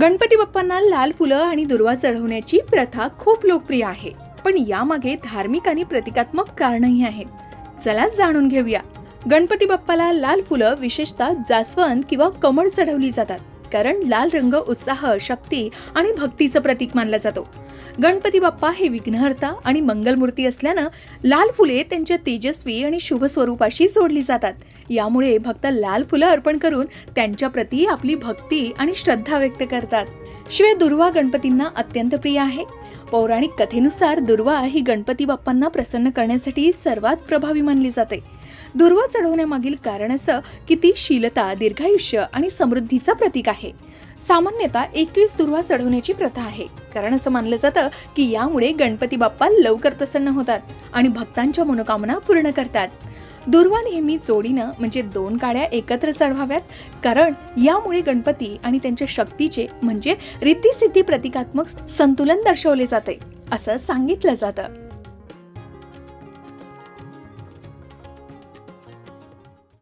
गणपती बाप्पांना लाल फुलं आणि दुर्वा चढवण्याची प्रथा खूप लोकप्रिय आहे. पण यामागे धार्मिक आणि प्रतिकात्मक कारणही आहेत. चला जाणून घेऊया. गणपती बाप्पाला लाल फुलं विशेषतः जास्वंद किंवा कमळ चढवली जातात. कारण लाल रंग उत्साह शक्ती आणि भक्तीचं प्रतीक मानला जातो. गणपती बाप्पा हे विघ्नहर्ता आणि मंगलमूर्ती असल्यानं लाल फुले त्यांच्या तेजस्वी आणि शुभ स्वरूपाशी जोडली जातात. यामुळे भक्त लाल फुलं अर्पण करून त्यांच्या प्रती आपली भक्ती आणि श्रद्धा व्यक्त करतात. शिवाय दुर्वा गणपतींना अत्यंत प्रिय आहे. पौराणिक कथेनुसार दुर्वा ही गणपती बाप्पांना प्रसन्न करण्यासाठी सर्वात प्रभावी मानली जाते. दुर्वा चढवण्यामागील कारण असं की ती शीलता दीर्घायुष्य आणि समृद्धीचं प्रतीक आहे. सामान्यतः एकवीस दुर्वा चढवण्याची प्रथा आहे. कारण असं मानलं जातं की यामुळे गणपती बाप्पा लवकर प्रसन्न होतात आणि भक्तांच्या मनोकामना पूर्ण करतात. दुर्वा नेहमी जोडीनं म्हणजे दोन काड्या एकत्र चढवाव्यात कारण यामुळे गणपती आणि त्यांच्या शक्तीचे म्हणजे रिद्धिसिद्धी प्रतिकात्मक संतुलन दर्शवले जाते असं सांगितलं जातं.